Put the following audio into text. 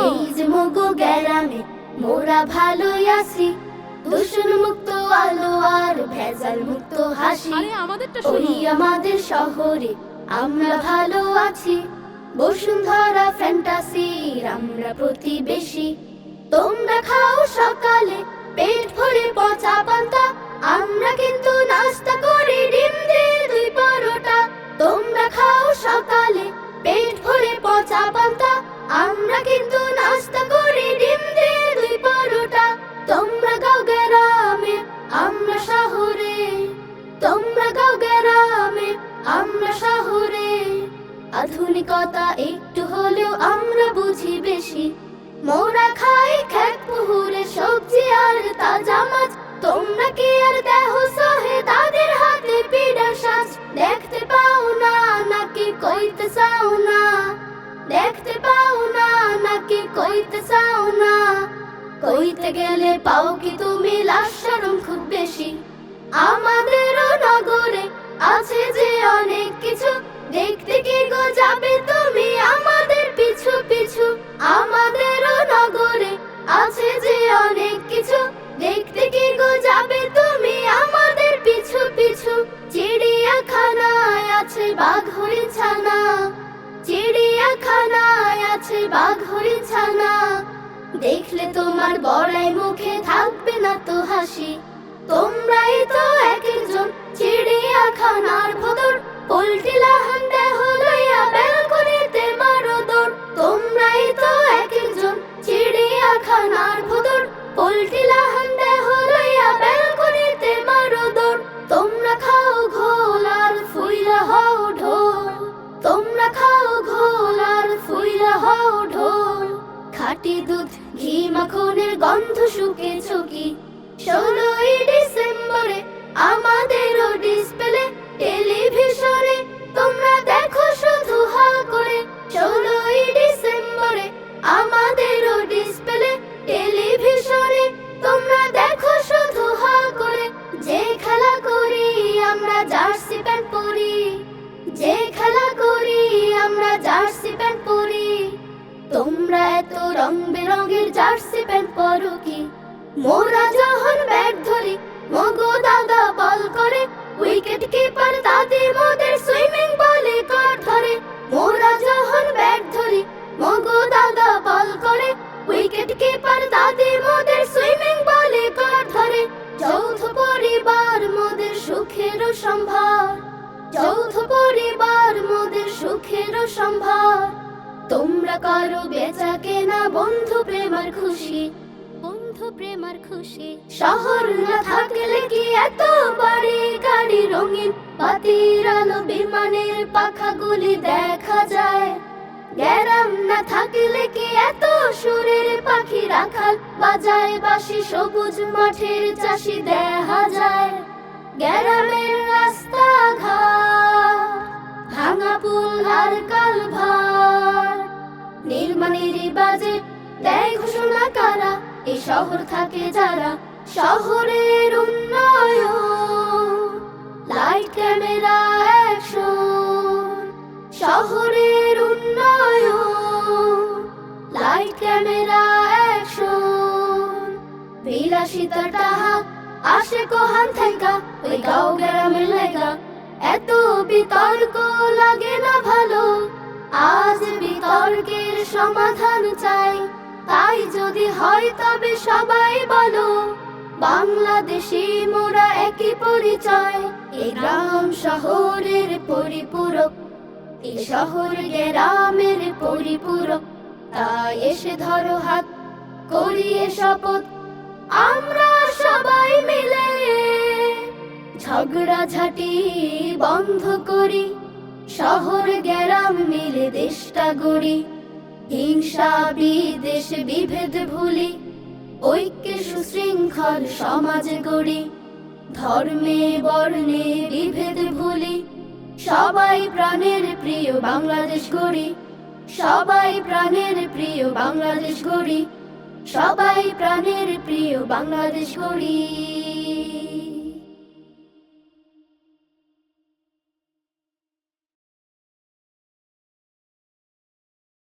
এই যে মগো গ্যারামে মোরা ভালোই আছি দূষণ মুক্ত আলো আর ভেজাল মুক্ত হাসি আমাদের শহরে আমরা ভালো আছি বসুন্ধরা ফ্যান্টাসি আমরা প্রতিবেশী। তোমরা খাও সকালে, পেট ভরে পচা পান্তা। আমরা কিন্তু নাস্তা করি ডিম দিয়ে দুই পরোটা। তোমরা খাও সকালে, পেট ভরে পচা পান্তা। আমরা আধুনিকতা একটু হলেও আমরা বুঝি বেশি। মোরা খাই খেত পুহুরে সবজি আর তাজা মাছ। তোমরা কি আর দেহ সহে তাদের হাতে পিড়া সাজ। দেখতে পাও না নাকি কইতে চাও না। দেখতে পাও না নাকি কইতে চাও না। কইতে গেলে পাও কি তুমি লাশ শরম খুব বেশি। আমাদেরও নগরে আছে যে দেখলে তোমার বড়াই মুখে থাকবে না তো হাসি। তোমরাই তো এক একজন চিড়িয়াখানার ভদর। খাঁটি দুধ, ঘি মাখনের গন্ধ শুকে চকি ষোলোই ডিসেম্বরে আমাদেরও ডিসপ্লে, টেলিভিশনে তোমরা দেখো শুধু হা করে। ষোলোই ডিসেম্বরে আমাদেরও ডিসপ্লে, টেলিভিশনে তোমরা দেখো শুধু হা করে। যে খেলা করি আমরা জার্সি প্যান্ট পরি। যে খেলা করি আমরা জার্সি প্যান্ট পরি। তোমরা এত রং বেরঙের জার্সি প্যান্ট পরো কি? মোরা যখন ব্যাট ধরি, মগো দাদা বল করে উইকেট কিপার দাদি মোদের সুইমিং বলে কর ধরে মোরা যখন ব্যাট ধরি, মগো দাদা বল করে উইকেট কিপার দাদি মোদের সুইমিং বলে কর ধরে যৌথ পরিবার মোদের সুখের সম্ভার। যৌথ পরিবার মোদের সুখের সম্ভার। তোমরা করো বেচা কেনা বন্ধু প্রেমার খুশি। বন্ধু প্রেমার খুশি। শহর না থাকলে কি এত বাড়ি গাড়ি রঙিন? বাতির আলো বিমানের পাখাগুলি দেখা যায়। গ্যারাম না থাকলে কি এত সুরের পাখি রাখাল? বাজায় বাসি সবুজ মাঠের চাষি দেখা যায়। গ্যারামের রাস্তা ঘাট ভাঙা পুল আর কালভার নির্মাণেরই বাজেট দেয় ঘোষণা কারা? এই শহর থাকে যারা শহরের উন্নয়ন। লাইট ক্যামেরা অ্যাকশন শহরের উন্নয়ন। লাইট ক্যামেরা অ্যাকশন বিলাসিতা টাহা আসে কোহান থাইকা, ওই গাঁও গ্রামের লেগা। এত বিতর্ক লাগে না ভালো। আজ বিতর্কের সমাধান চাই। তাই যদি হয় তবে সবাই বলো, বাংলাদেশি মোরা একই পরিচয়। এই গ্রাম শহরের পরিপূরক এই শহর গ্রামের পরিপূরক। তাই এসে ধরো হাত, করিয়ে শপথ। আমরা ঝগড়া ঝাঁটি বন্ধ করি, শহর গ্রাম মিলে দেশটা গড়ি, হিংসা বিদেশ বিভেদ ভুলি, ঐক্যে সুশৃঙ্খল সমাজ গড়ি, ধর্মে, বর্ণে বিভেদ ভুলি, সবাই প্রাণের প্রিয় বাংলাদেশ গড়ি, সবাই প্রাণের প্রিয় বাংলাদেশ গড়ি, সবাই প্রাণের প্রিয় বাংলাদেশ গড়ি।